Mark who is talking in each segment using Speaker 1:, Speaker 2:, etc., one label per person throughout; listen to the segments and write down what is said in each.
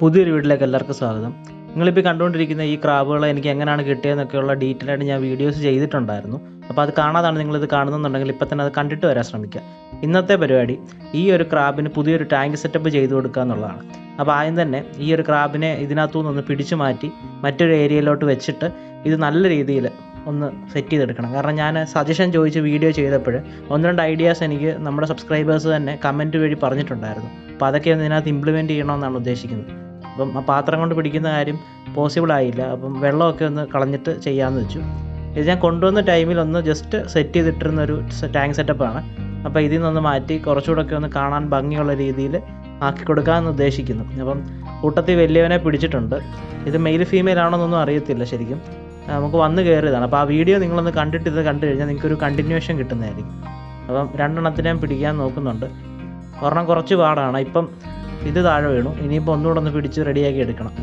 Speaker 1: പുതിയൊരു വീട്ടിലേക്ക് എല്ലാവർക്കും സ്വാഗതം. നിങ്ങളിപ്പോൾ കണ്ടുകൊണ്ടിരിക്കുന്ന ഈ ക്രാബുകളെ എനിക്ക് എങ്ങനെയാണ് കിട്ടിയതെന്നൊക്കെയുള്ള ഡീറ്റെയിൽ ആയിട്ട് ഞാൻ വീഡിയോസ് ചെയ്തിട്ടുണ്ടായിരുന്നു. അപ്പോൾ അത് കാണാതാണ് നിങ്ങളിത് കാണുന്നുണ്ടെങ്കിൽ ഇപ്പം തന്നെ അത് കണ്ടിട്ട് വരാൻ ശ്രമിക്കുക. ഇന്നത്തെ പരിപാടി ഈ ഒരു ക്രാബിന് പുതിയൊരു ടാങ്ക് സെറ്റപ്പ് ചെയ്തു കൊടുക്കുക എന്നുള്ളതാണ്. അപ്പോൾ ആദ്യം തന്നെ ഈ ഒരു ക്രാബിനെ ഇതിനകത്തു നിന്നൊന്ന് പിടിച്ചു മാറ്റി മറ്റൊരു ഏരിയയിലോട്ട് വെച്ചിട്ട് ഇത് നല്ല രീതിയിൽ ഒന്ന് സെറ്റ് ചെയ്തെടുക്കണം. കാരണം ഞാൻ സജഷൻ ചോദിച്ച് വീഡിയോ ചെയ്തപ്പോൾ ഒന്ന് രണ്ട് ഐഡിയാസ് എനിക്ക് നമ്മുടെ സബ്സ്ക്രൈബേഴ്സ് തന്നെ കമന്റ് വഴി പറഞ്ഞിട്ടുണ്ടായിരുന്നു. അപ്പോൾ അതൊക്കെ ഒന്ന് ഇതിനകത്ത് ഇംപ്ലിമെന്റ് ചെയ്യണമെന്നാണ് ഉദ്ദേശിക്കുന്നത്. അപ്പം ആ പാത്രം കൊണ്ട് പിടിക്കുന്ന കാര്യം പോസിബിൾ ആയില്ല. അപ്പം വെള്ളമൊക്കെ ഒന്ന് കളഞ്ഞിട്ട് ചെയ്യാമെന്ന് വെച്ചു. ഇത് ഞാൻ കൊണ്ടുവന്ന ടൈമിൽ ഒന്ന് ജസ്റ്റ് സെറ്റ് ചെയ്തിട്ടിരുന്ന ഒരു ടാങ്ക് സെറ്റപ്പാണ് അപ്പോൾ ഇതിൽ നിന്നൊന്ന് മാറ്റി കുറച്ചുകൂടെ ഒക്കെ ഒന്ന് കാണാൻ ഭംഗിയുള്ള രീതിയിൽ ആക്കി കൊടുക്കാമെന്ന് ഉദ്ദേശിക്കുന്നു. അപ്പം കൂട്ടത്തിൽ വലിയവനെ പിടിച്ചിട്ടുണ്ട്. ഇത് മെയിൽ ഫീമെയിൽ ആണോന്നൊന്നും അറിയത്തില്ല ശരിക്കും. നമുക്ക് വന്ന് കയറിയതാണ് അപ്പോൾ ആ വീഡിയോ നിങ്ങളൊന്ന് കണ്ടിട്ട് ഇത് കണ്ടു കഴിഞ്ഞാൽ നിങ്ങൾക്കൊരു കണ്ടിന്യൂഷൻ കിട്ടുന്നതായിരിക്കും. അപ്പം രണ്ടെണ്ണത്തിനെയും പിടിക്കാൻ നോക്കുന്നുണ്ട്. ഒരെണ്ണം കുറച്ച് പാടാണ്. ഇപ്പം ഇത് താഴെ വീണു. ഇനിയിപ്പോൾ ഒന്നുകൂടെ ഒന്ന് പിടിച്ച് റെഡിയാക്കി എടുക്കണം.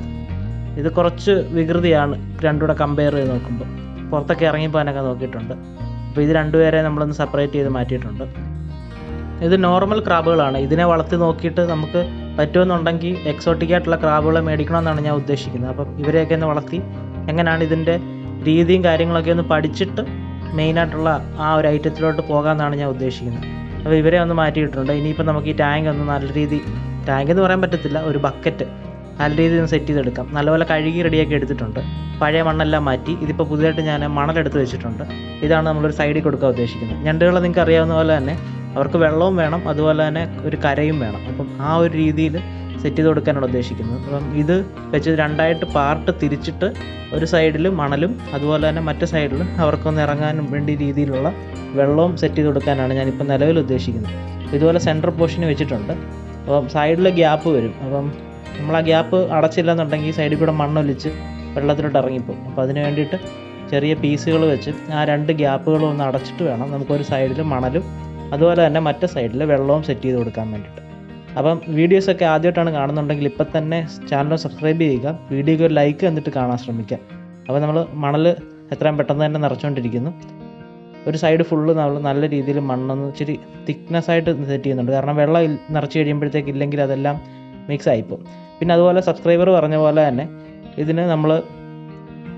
Speaker 1: ഇത് കുറച്ച് വികൃതിയാണ് രണ്ടുകൂടെ കമ്പയർ ചെയ്ത് നോക്കുമ്പോൾ പുറത്തൊക്കെ ഇറങ്ങിപ്പോകാനൊക്കെ നോക്കിയിട്ടുണ്ട്. അപ്പോൾ ഇത് രണ്ടുപേരെ നമ്മളൊന്ന് സെപ്പറേറ്റ് ചെയ്ത് മാറ്റിയിട്ടുണ്ട്. ഇത് നോർമൽ ക്രാബുകളാണ് ഇതിനെ വളർത്തി നോക്കിയിട്ട് നമുക്ക് പറ്റുമെന്നുണ്ടെങ്കിൽ എക്സോട്ടിക് ആയിട്ടുള്ള ക്രാബുകളെ മേടിക്കണമെന്നാണ് ഞാൻ ഉദ്ദേശിക്കുന്നത്. അപ്പം ഇവരെയൊക്കെ ഒന്ന് വളർത്തി എങ്ങനെയാണ് ഇതിന്റെ രീതിയും കാര്യങ്ങളൊക്കെ ഒന്ന് പഠിച്ചിട്ട് മെയിനായിട്ടുള്ള ആ ഒരു ഐറ്റത്തിലോട്ട് പോകാമെന്നാണ് ഞാൻ ഉദ്ദേശിക്കുന്നത്. അപ്പോൾ ഇവരെ ഒന്ന് മാറ്റിയിട്ടുണ്ട്. ഇനിയിപ്പോൾ നമുക്ക് ഈ ടാങ്ക് ഒന്ന് നല്ല രീതി ടാങ്ക് എന്ന് പറയാൻ പറ്റത്തില്ല ഒരു ബക്കറ്റ് നല്ല രീതിയിൽ സെറ്റ് ചെയ്തെടുക്കാം. നല്ലപോലെ കഴുകി റെഡിയാക്കി എടുത്തിട്ടുണ്ട്. പഴയ മണ്ണെല്ലാം മാറ്റി ഇതിപ്പോൾ പുതിയതായിട്ട് ഞാൻ മണലെടുത്ത് വെച്ചിട്ടുണ്ട്. ഇതാണ് നമ്മളൊരു സൈഡിൽ കൊടുക്കാൻ ഉദ്ദേശിക്കുന്നത്. ഞണ്ടുകളെ നിങ്ങൾക്ക് അറിയാവുന്ന പോലെ തന്നെ അവർക്ക് വെള്ളവും വേണം അതുപോലെ തന്നെ ഒരു കരയും വേണം. അപ്പം ആ ഒരു രീതിയിൽ സെറ്റ് ചെയ്ത് കൊടുക്കാനാണ് ഉദ്ദേശിക്കുന്നത്. അപ്പം ഇത് വെച്ച് രണ്ടായിട്ട് പാർട്ട് തിരിച്ചിട്ട് ഒരു സൈഡിൽ മണലും അതുപോലെ തന്നെ മറ്റു സൈഡിൽ അവർക്കൊന്ന് ഇറങ്ങാനും വേണ്ടി രീതിയിലുള്ള വെള്ളവും സെറ്റ് ചെയ്ത് കൊടുക്കാനാണ് ഞാനിപ്പോൾ നിലവിൽ ഉദ്ദേശിക്കുന്നത്. ഇതുപോലെ സെന്റർ പോർഷന് വെച്ചിട്ടുണ്ട്. അപ്പം സൈഡിൽ ഗ്യാപ്പ് വരും. അപ്പം നമ്മൾ ആ ഗ്യാപ്പ് അടച്ചില്ല എന്നുണ്ടെങ്കിൽ ഈ സൈഡിൽ കൂടെ മണ്ണൊലിച്ച് വെള്ളത്തിലോട്ട് ഇറങ്ങിപ്പോകും അപ്പോൾ അതിന് വേണ്ടിയിട്ട് ചെറിയ പീസുകൾ വെച്ച് ആ രണ്ട് ഗ്യാപ്പുകളും ഒന്ന് അടച്ചിട്ട് വേണം നമുക്കൊരു സൈഡിൽ മണലും അതുപോലെ തന്നെ മറ്റേ സൈഡിൽ വെള്ളവും സെറ്റ് ചെയ്ത് കൊടുക്കാൻ വേണ്ടിയിട്ട്. അപ്പം വീഡിയോസൊക്കെ ആദ്യമായിട്ടാണ് കാണുന്നുണ്ടെങ്കിൽ ഇപ്പം തന്നെ ചാനൽ സബ്സ്ക്രൈബ് ചെയ്യുക. വീഡിയോയ്ക്ക് ഒരു ലൈക്ക് എന്നിട്ട് കാണാൻ ശ്രമിക്കുക. അപ്പോൾ നമ്മൾ മണൽ എത്രയും പെട്ടെന്ന് തന്നെ നിറച്ചുകൊണ്ടിരിക്കുന്നു ഒരു സൈഡ് ഫുള്ള് നമ്മൾ നല്ല രീതിയിൽ മണ്ണൊന്ന് ഇച്ചിരി തിക്നെസ് ആയിട്ട് സെറ്റ് ചെയ്യുന്നുണ്ട്. കാരണം വെള്ളം നിറച്ച് കഴിയുമ്പോഴത്തേക്ക് ഇല്ലെങ്കിൽ അതെല്ലാം മിക്സ് ആയിപ്പോവും. പിന്നെ അതുപോലെ സബ്സ്ക്രൈബർ പറഞ്ഞ പോലെ തന്നെ ഇതിന് നമ്മൾ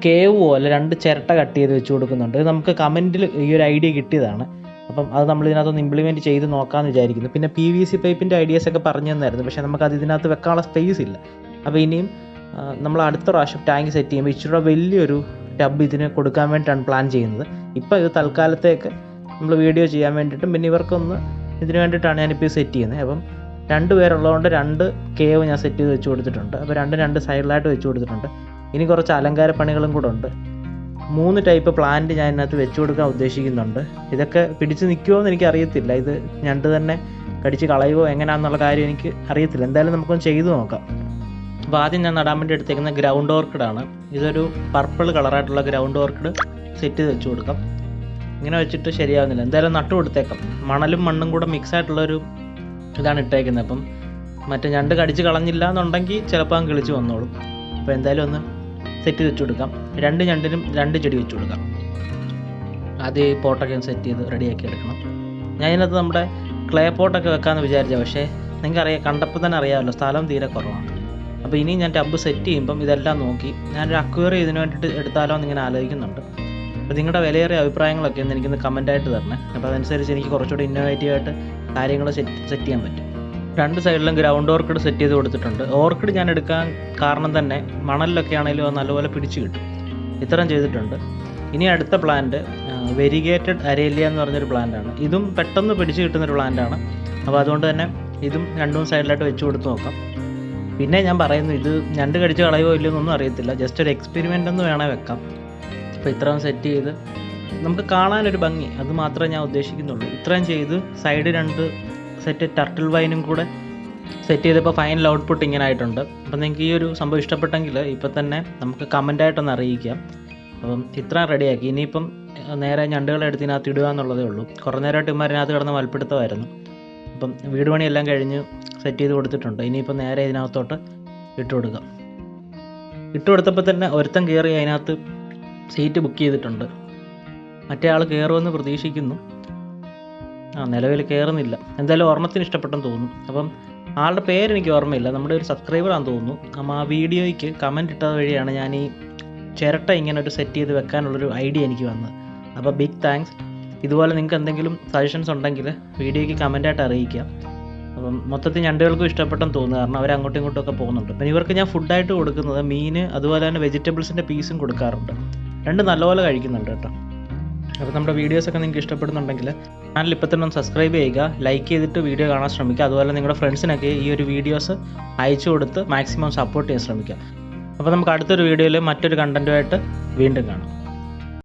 Speaker 1: കേവ് പോലെ രണ്ട് ചിരട്ട കട്ട് ചെയ്ത് വെച്ച് കൊടുക്കുന്നുണ്ട്. നമുക്ക് കമന്റിൽ ഈ ഒരു ഐഡിയ കിട്ടിയതാണ്. അപ്പം അത് നമ്മൾ ഇതിനകത്തൊന്ന് ഇംപ്ലിമെന്റ് ചെയ്ത് നോക്കാമെന്ന് വിചാരിക്കുന്നു. പിന്നെ പി വി സി പൈപ്പിന്റെ ഐഡിയാസ് ഒക്കെ പറഞ്ഞു തന്നായിരുന്നു. പക്ഷേ നമുക്കത് ഇതിനകത്ത് വെക്കാനുള്ള സ്പേസ് ഇല്ല. അപ്പോൾ ഇനിയും നമ്മൾ അടുത്ത പ്രാവശ്യം ടാങ്ക് സെറ്റ് ചെയ്യുമ്പോൾ ഇച്ചിരി വലിയൊരു ടബ് ഇതിന് കൊടുക്കാൻ വേണ്ടിയിട്ടാണ് പ്ലാൻ ചെയ്യുന്നത്. ഇപ്പോൾ ഇത് തൽക്കാലത്തേക്ക് നമ്മൾ വീഡിയോ ചെയ്യാൻ വേണ്ടിയിട്ടും പിന്നെ ഇവർക്കൊന്ന് ഇതിന് വേണ്ടിയിട്ടാണ് ഞാനിപ്പോൾ സെറ്റ് ചെയ്യുന്നത്. അപ്പം രണ്ട് പേരുള്ളതുകൊണ്ട് രണ്ട് കേവ് ഞാൻ സെറ്റ് ചെയ്ത് വെച്ച് കൊടുത്തിട്ടുണ്ട്. അപ്പോൾ രണ്ട് രണ്ട് സൈഡിലായിട്ട് വെച്ച് കൊടുത്തിട്ടുണ്ട്. ഇനി കുറച്ച് അലങ്കാര പണികളും കൂടെ ഉണ്ട്. മൂന്ന് ടൈപ്പ് പ്ലാന്റ് ഞാൻ ഇതിനകത്ത് വെച്ചു കൊടുക്കാൻ ഉദ്ദേശിക്കുന്നുണ്ട്. ഇതൊക്കെ പിടിച്ച് നിൽക്കുമോ എന്ന് എനിക്ക് അറിയത്തില്ല. ഇത് ഞണ്ട് തന്നെ കടിച്ച് കളയുമോ എങ്ങനെയാണെന്നുള്ള കാര്യം എനിക്ക് അറിയത്തില്ല. എന്തായാലും നമുക്കൊന്ന് ചെയ്തു നോക്കാം. അപ്പോൾ ആദ്യം ഞാൻ നടാൻ വേണ്ടി എടുത്തേക്കുന്ന ഗ്രൗണ്ട് ഓർക്കിഡാണ് ഇതൊരു പർപ്പിൾ കളറായിട്ടുള്ള ഗ്രൗണ്ട് ഓർക്കിഡ് സെറ്റ് ചെയ്ത് വെച്ച് കൊടുക്കാം. ഇങ്ങനെ വെച്ചിട്ട് ശരിയാവുന്നില്ല. എന്തായാലും നട്ടു കൊടുത്തേക്കാം. മണലും മണ്ണും കൂടെ മിക്സ് ആയിട്ടുള്ളൊരു ഇതാണ് ഇട്ടേക്കുന്നത്. അപ്പം മറ്റേ ഞണ്ട് കടിച്ച് കളഞ്ഞില്ല എന്നുണ്ടെങ്കിൽ ചിലപ്പോൾ കിളിച്ച് വന്നോളും. അപ്പോൾ എന്തായാലും ഒന്ന് സെറ്റ് ചെയ്ത് വെച്ച് കൊടുക്കാം. രണ്ട് ഞണ്ടിനും രണ്ട് ചെടി വെച്ച് കൊടുക്കാം. ഈ പോട്ടൊക്കെ സെറ്റ് ചെയ്ത് റെഡിയാക്കി എടുക്കണം. ഞാൻ ഇതിനകത്ത് നമ്മുടെ ക്ലേ പോട്ടൊക്കെ വെക്കാമെന്ന് വിചാരിച്ച പക്ഷേ നിങ്ങൾക്കറിയാം കണ്ടപ്പോൾ തന്നെ അറിയാമല്ലോ സ്ഥലം തീരെ കുറവാണ്. അപ്പോൾ ഇനി ഞാൻ ടബ് സെറ്റ് ചെയ്യുമ്പം ഇതെല്ലാം നോക്കി. ഞാനൊരു അക്വയറി ഇതിനു വേണ്ടിയിട്ട് എടുത്താലോ എന്ന് ഇങ്ങനെ ആലോചിക്കുന്നുണ്ട്. അപ്പോൾ നിങ്ങളുടെ വിലയേറിയ അഭിപ്രായങ്ങളൊക്കെ ഒന്ന് എനിക്കൊന്ന് ആയിട്ട് തരണേ. അപ്പോൾ അതനുസരിച്ച് എനിക്ക് കുറച്ചുകൂടി ഇന്നോവേറ്റീവ് ആയിട്ട് കാര്യങ്ങൾ സെറ്റ് സെറ്റ് ചെയ്യാൻ പറ്റും. രണ്ട് സൈഡിലും ഗ്രൗണ്ട് ഓർക്കിഡ് സെറ്റ് ചെയ്ത് കൊടുത്തിട്ടുണ്ട്. ഓർക്കിഡ് ഞാൻ എടുക്കാൻ കാരണം തന്നെ മണലിലൊക്കെ ആണെങ്കിലും അത് നല്ലപോലെ പിടിച്ചു കിട്ടും. ഇത്തരം ചെയ്തിട്ടുണ്ട്. ഇനി അടുത്ത പ്ലാന്റ് വെരിഗേറ്റഡ് അരേലിയ എന്ന് പറഞ്ഞൊരു പ്ലാന്റാണ് ഇതും പെട്ടെന്ന് പിടിച്ചു കിട്ടുന്നൊരു പ്ലാന്റാണ് അപ്പോൾ അതുകൊണ്ട് തന്നെ ഇതും രണ്ടും സൈഡിലായിട്ട് വെച്ച് കൊടുത്ത് നോക്കാം. പിന്നെ ഞാൻ പറയുന്നു ഇത് ഞണ്ട് കടിച്ച് കളയുമോ ഇല്ലയോ എന്നൊന്നും അറിയത്തില്ല. ജസ്റ്റ് ഒരു എക്സ്പെരിമെന്റ് എന്ന് വേണേൽ വെക്കാം. അപ്പോൾ ഇത്രയും സെറ്റ് ചെയ്ത് നമുക്ക് കാണാനൊരു ഭംഗി. അത് മാത്രമേ ഞാൻ ഉദ്ദേശിക്കുന്നുള്ളൂ. ഇത്രയും ചെയ്ത് സൈഡ് രണ്ട് സെറ്റ് ടർട്ടിൽ വൈനും കൂടെ സെറ്റ് ചെയ്തപ്പോൾ ഫൈനൽ ഔട്ട്പുട്ട് ഇങ്ങനെ ആയിട്ടുണ്ട്. അപ്പം നിങ്ങൾക്ക് ഈ ഒരു സംഭവം ഇഷ്ടപ്പെട്ടെങ്കിൽ ഇപ്പം തന്നെ നമുക്ക് കമന്റായിട്ടൊന്ന് അറിയിക്കാം. അപ്പം ഇത്രയും റെഡിയാക്കി ഇനിയിപ്പം നേരെ ഞണ്ടുകളെ എടുത്ത് ഇടുക എന്നുള്ളതേ ഉള്ളൂ. കുറേ നേരമായിട്ട് ഇമാരിനകത്ത് കിടന്ന് മൽപ്പിടുത്തമായിരുന്നു അപ്പം വീട് പണിയെല്ലാം കഴിഞ്ഞ് സെറ്റ് ചെയ്ത് കൊടുത്തിട്ടുണ്ട്. ഇനിയിപ്പോൾ നേരെ ഇതിനകത്തോട്ട് ഇട്ട് കൊടുക്കാം. ഇട്ട് കൊടുത്തപ്പോൾ തന്നെ ഒരുത്തം കയറി അതിനകത്ത് സീറ്റ് ബുക്ക് ചെയ്തിട്ടുണ്ട്. മറ്റേ ആൾ കയറുമെന്ന് പ്രതീക്ഷിക്കുന്നു. ആ നിലവിൽ കയറുന്നില്ല എന്തായാലും ഓർമ്മത്തിന് ഇഷ്ടപ്പെട്ടെന്ന് തോന്നുന്നു. അപ്പം ആളുടെ പേര് എനിക്ക് ഓർമ്മയില്ല. നമ്മുടെ ഒരു സബ്സ്ക്രൈബറാണെന്ന് തോന്നുന്നു. അപ്പം ആ വീഡിയോയ്ക്ക് കമന്റ് ഇട്ടത് വഴിയാണ് ഞാൻ ഈ ചിരട്ട ഇങ്ങനെ ഒരു സെറ്റ് ചെയ്ത് വെക്കാനുള്ളൊരു ഐഡിയ എനിക്ക് വന്നത്. അപ്പോൾ ബിഗ് താങ്ക്സ് ഇതുപോലെ നിങ്ങൾക്ക് എന്തെങ്കിലും സജഷൻസ് ഉണ്ടെങ്കിൽ വീഡിയോയ്ക്ക് കമന്റായിട്ട് അറിയിക്കുക. അപ്പം മൊത്തത്തിൽ ഞണ്ടുകൾക്കും ഇഷ്ടപ്പെട്ടെന്ന് തോന്നുന്നു. കാരണം അവർ അങ്ങോട്ടും ഇങ്ങോട്ടും ഒക്കെ പോകുന്നുണ്ട്. പിന്നെ ഇവർക്ക് ഞാൻ ഫുഡായിട്ട് കൊടുക്കുന്നത് മീൻ അതുപോലെ തന്നെ വെജിറ്റബിൾസിന്റെ പീസും കൊടുക്കാറുണ്ട്. രണ്ട് നല്ലപോലെ കഴിക്കുന്നുണ്ട് കേട്ടോ. അപ്പോൾ നമ്മുടെ വീഡിയോസൊക്കെ നിങ്ങൾക്ക് ഇഷ്ടപ്പെടുന്നുണ്ടെങ്കിൽ ചാനൽ ഇപ്പോൾ തന്നെ ഒന്ന് സബ്സ്ക്രൈബ് ചെയ്യുക. ലൈക്ക് ചെയ്തിട്ട് വീഡിയോ കാണാൻ ശ്രമിക്കുക. അതുപോലെ നിങ്ങളുടെ ഫ്രണ്ട്സിനൊക്കെ ഈ ഒരു വീഡിയോസ് അയച്ചു കൊടുത്ത് മാക്സിമം സപ്പോർട്ട് ചെയ്യാൻ ശ്രമിക്കുക. അപ്പോൾ നമുക്ക് അടുത്തൊരു വീഡിയോയിൽ മറ്റൊരു കണ്ടന്റുമായിട്ട് വീണ്ടും കാണാം.